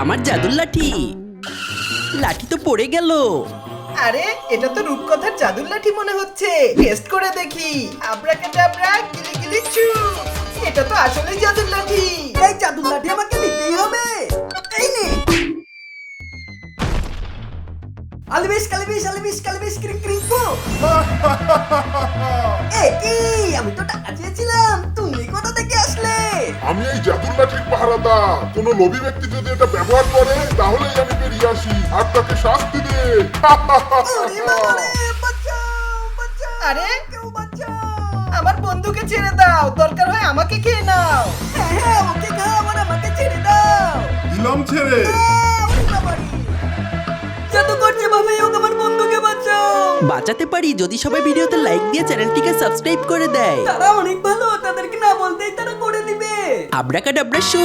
আমার জাদুর লাঠি লাঠি তো পড়ে গেল আরে এটা তো রূপকথার জাদুর লাঠি মনে হচ্ছে টেস্ট করে দেখি আব্রাকাডাব্রা গিলি গিলি চু এটা তো আসলেই জাদুর লাঠি এই জাদুর লাঠি আমাকে নিতেই হবে এই নে আলিবিস কালিবিস আলিবিস কালিবিস ক্রিং ক্রিং পো এ কি আমি তো টাকা চেয়েছিলাম আমি এই জাদুর লাঠির পাহারাদার। কোন লোভী ব্যক্তি যদি এটা ব্যবহার করে তাহলেই আমি বেরিয়ে আসি। আর তাকে শাস্তি দে। আরে? আমার বন্ধুকে ছেড়ে দাও। দরকার হয় আমাকে খেয়ে নাও। হ্যাঁ হ্যাঁ ওকে খাও আর আমাকে ছেড়ে দাও। দিলাম ছেড়ে। আমার বাঁচাও। বাঁচাতে পারি যদি সবাই ভিডিওতে লাইক দিয়ে চ্যানেলটিকে সাবস্ক্রাইব করে দেয়। তারা অনেক ভালো তাদেরকে না বলতেই আব্রাকাডাব্রা শু